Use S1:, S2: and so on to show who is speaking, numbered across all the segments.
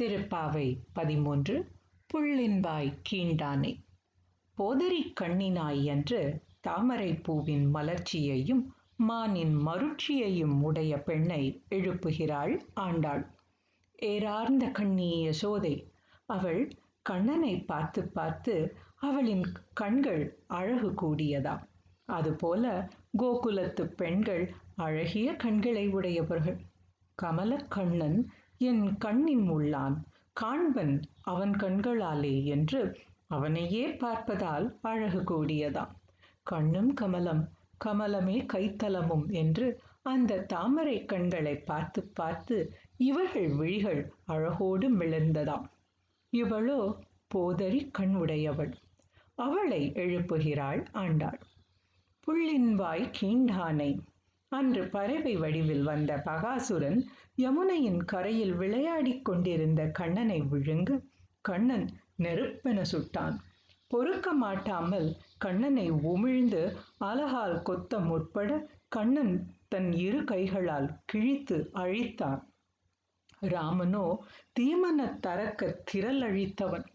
S1: திருப்பாவை பதிமூன்று புள்ளின்பாய் கீண்டானை. போதரி கண்ணினாய் என்று தாமரை பூவின் மலர்ச்சியையும் மானின் மருட்சியையும் உடைய பெண்ணை எழுப்புகிறாள் ஆண்டாள். ஏறார்ந்த கண்ணிய சோதை அவள் கண்ணனை பார்த்து பார்த்து அவளின் கண்கள் அழகு கூடியதாம் அதுபோல கோகுலத்து பெண்கள் அழகிய கண்களை உடையவர்கள். கமலக் கண்ணன் என் கண்ணின் உள்ளான். காண்பன் அவன் கண்களாலே என்று அவனையே பார்ப்பதால் அழகு கூடியதாம். கண்ணும் கமலம் கமலமே கைத்தலமும் என்று அந்த தாமரை கண்களை பார்த்து பார்த்து இவர்கள் விழிகள் அழகோடு மிளர்ந்ததாம். இவளோ போதறி கண் உடையவள் அவளை எழுப்புகிறாள் ஆண்டாள். புள்ளின் வாய் கீண்டானை அன்று பறவை வடிவில் வந்த பகாசுரன் யமுனையின் கரையில் விளையாடிக் கொண்டிருந்த கண்ணனை விழுங்க கண்ணன் நெருப்பென சுட்டான். பொறுக்க மாட்டாமல் கண்ணனை உமிழ்ந்து அலகால் கொத்த முற்பட கண்ணன் தன் இரு கைகளால் கிழித்து அழித்தான். ராமனோ தீமன தரக்க திரள் அழித்தவன்.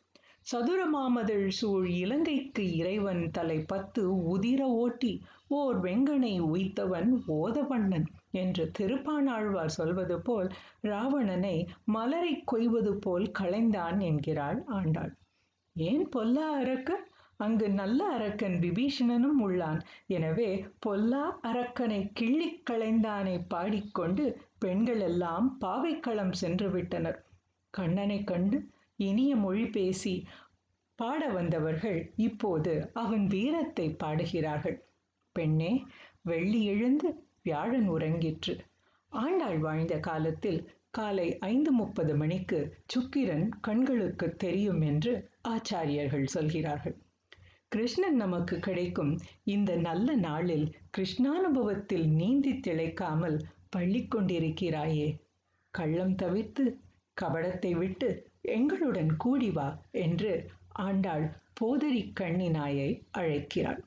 S1: சதுரமாமதழ் சூழ் இலங்கைக்கு இறைவன் தலை பத்து உதிர ஓட்டி ஓர் வெங்கனை உய்த்தவன் ஓதவண்ணன் என்று திருப்பானாழ்வார் சொல்வது போல் ராவணனை மலரை கொய்வது போல் களைந்தான் என்கிறாள் ஆண்டாள். ஏன் பொல்லா அரக்கன்? அங்கு நல்ல அரக்கன் விபீஷணனும் உள்ளான். எனவே பொல்லா அரக்கனை கிள்ளிக் களைந்தானை பாடிக்கொண்டு பெண்கள் எல்லாம் பாவைக்களம் சென்று விட்டனர் கண்ணனை கண்டு இனிய மொழி பேசி பாட வந்தவர்கள் இப்போது அவன் வீரத்தை பாடுகிறார்கள். பெண்ணே வெள்ளி எழுந்து வியாழன் உறங்கிற்று. ஆண்டாள் வாழ்ந்த காலத்தில் காலை ஐந்து முப்பது மணிக்கு சுக்கிரன் கண்களுக்கு தெரியும் என்று ஆச்சாரியர்கள் சொல்கிறார்கள். கிருஷ்ணன் நமக்கு கிடைக்கும் இந்த நல்ல நாளில் கிருஷ்ணானுபவத்தில் நீந்தி திளைக்காமல் பள்ளி கொண்டிருக்கிறாயே. கள்ளம் தவிர்த்து கபடத்தை விட்டு எங்களுடன் கூடி வா என்று ஆண்டாள் போதரி கண்ணினாயை அழைக்கிறாள்.